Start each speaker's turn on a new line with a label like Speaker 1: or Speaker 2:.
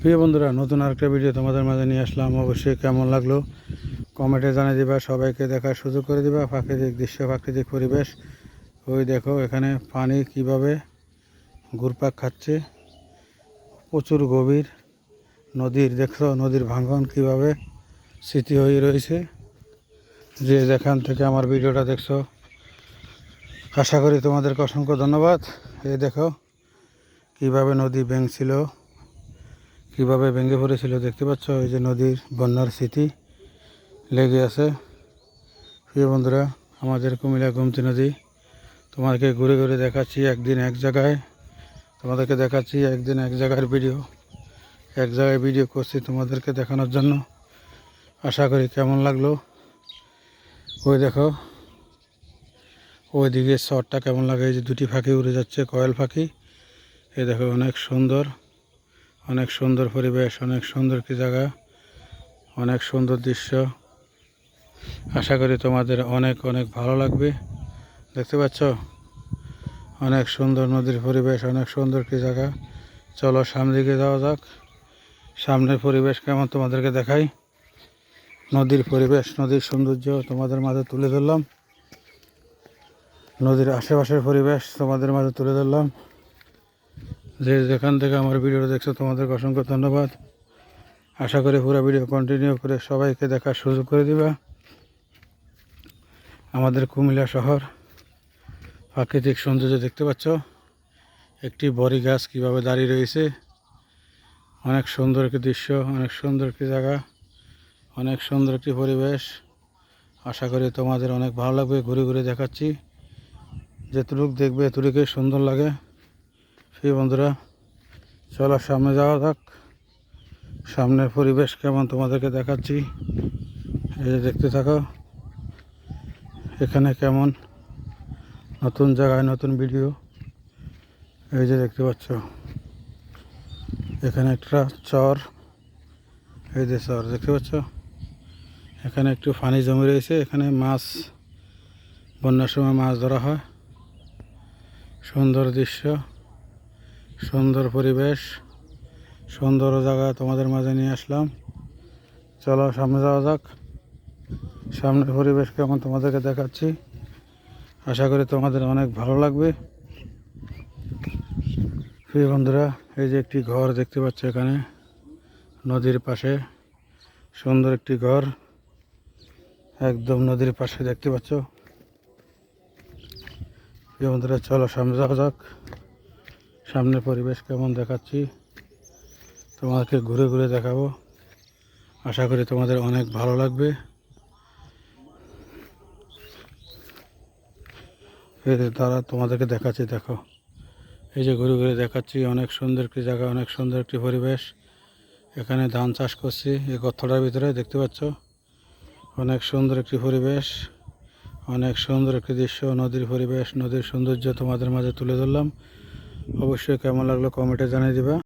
Speaker 1: প্রিয় বন্ধুরা, নতুন আরেকটা ভিডিও তোমাদের মাঝে নিয়ে আসলাম। অবশ্যই কেমন লাগল? কমেন্টে জানিয়ে দিবা, সবাইকে দেখার সুযোগ করে দিবা। প্রাকৃতিক দৃশ্য, প্রাকৃতিক পরিবেশ। ওই দেখো, এখানে পানি কীভাবে ঘুরপাক খাচ্ছে। প্রচুর গভীর নদীর, দেখছ? নদীর ভাঙন কীভাবে স্মৃতি হয়ে রয়েছে। যে যেখান থেকে আমার ভিডিওটা দেখছ, আশা করি তোমাদেরকে অসংখ্য ধন্যবাদ। এই দেখো, কীভাবে নদী ভেঙছিল। কীভাবে ভেঙে পড়েছিল দেখতে পাচ্ছ? এই যে নদীর বন্যার স্মৃতি লেগে আছে। প্রিয় বন্ধুরা, আমাদের কুমিল্লা গোমতী নদী তোমাদেরকে ঘুরে ঘুরে দেখাচ্ছি একদিন এক জায়গায়। তোমাদেরকে দেখাচ্ছি একদিন এক জায়গার ভিডিও। এক জায়গায় ভিডিও করছি তোমাদেরকে দেখানোর জন্য। আশা করি কেমন লাগল? ওই দেখো ওই ওইদিকে শটটা কেমন লাগে? এই যে দুটি ফাঁকি উড়ে যাচ্ছে, কয়েল পাখি এই দেখো, অনেক সুন্দর। অনেক সুন্দর পরিবেশ, অনেক সুন্দর কি জায়গা, অনেক সুন্দর দৃশ্য। আশা করি তোমাদের অনেক অনেক ভালো লাগবে। দেখতে পাচ্ছ? অনেক সুন্দর নদীর পরিবেশ, অনেক সুন্দর কি জায়গা। চলো সামনে যাওয়া যাক। সামনের পরিবেশ কেমন তোমাদেরকে দেখাই। নদীর পরিবেশ, নদীর সৌন্দর্য তোমাদের মাঝে তুলে ধরলাম। নদীর আশেপাশের পরিবেশ তোমাদের মাঝে তুলে ধরলাম। যে যেখান থেকে আমার ভিডিওটা দেখছ, তোমাদেরকে অসংখ্য ধন্যবাদ। আশা করি পুরো ভিডিও কন্টিনিউ করে সবাইকে দেখার সুযোগ করে দিবা। আমাদের কুমিল্লা শহর, প্রাকৃতিক সৌন্দর্য দেখতে পাচ্ছ। একটি বড়ি গাছ কীভাবে দাঁড়িয়ে রয়েছে। অনেক সুন্দর একটি দৃশ্য, অনেক সুন্দর একটি জায়গা, অনেক সুন্দর একটি পরিবেশ। আশা করি তোমাদের অনেক ভালো লাগবে। ঘুরে ঘুরে দেখাচ্ছি। যেটুকু দেখবে এতটুকুই সুন্দর লাগে। সেই বন্ধুরা, চলো সামনে যাওয়া যাক। সামনের পরিবেশ কেমন তোমাদেরকে দেখাচ্ছি। এই যে দেখতে থাকো, এখানে কেমন? নতুন জায়গায় নতুন ভিডিও এই যে দেখতে পাচ্ছ, এখানে একটা চর। এই যে চর, দেখতে পাচ্ছ? এখানে একটু পানি জমে রয়েছে, এখানে মাছ, বন্যার সময় মাছ ধরা হয়। সুন্দর দৃশ্য। সুন্দর পরিবেশ, সুন্দর জায়গা তোমাদের মাঝে নিয়ে আসলাম। চলো সামনে যাওয়া যাক। সামনের পরিবেশ কেমন তোমাদেরকে দেখাচ্ছি। আশা করি তোমাদের অনেক ভালো লাগবে। প্রিয় বন্ধুরা, এই যে একটি ঘর দেখতে পাচ্ছ এখানে, নদীর পাশে, সুন্দর একটি ঘর, একদম নদীর পাশে দেখতে পাচ্ছ। প্রিয় বন্ধুরা, চলো সামনে যাওয়া যাক। সামনের পরিবেশ কেমন দেখাচ্ছি, তোমাদেরকে ঘুরে ঘুরে দেখাবো। আশা করি তোমাদের অনেক ভালো লাগবে। তারা তোমাদেরকে দেখাচ্ছি, দেখো। এই যে ঘুরে ঘুরে দেখাচ্ছি, অনেক সুন্দর একটি জায়গা, অনেক সুন্দর একটি পরিবেশ। এখানে ধান চাষ করছি, এই গর্তটার ভিতরে দেখতে পাচ্ছ? অনেক সুন্দর একটি পরিবেশ, অনেক সুন্দর একটি দৃশ্য, নদীর পরিবেশ, নদীর সৌন্দর্য তোমাদের মাঝে তুলে ধরলাম। অবশ্যই কেমন লাগল কমেন্টে জানিয়ে দিবা।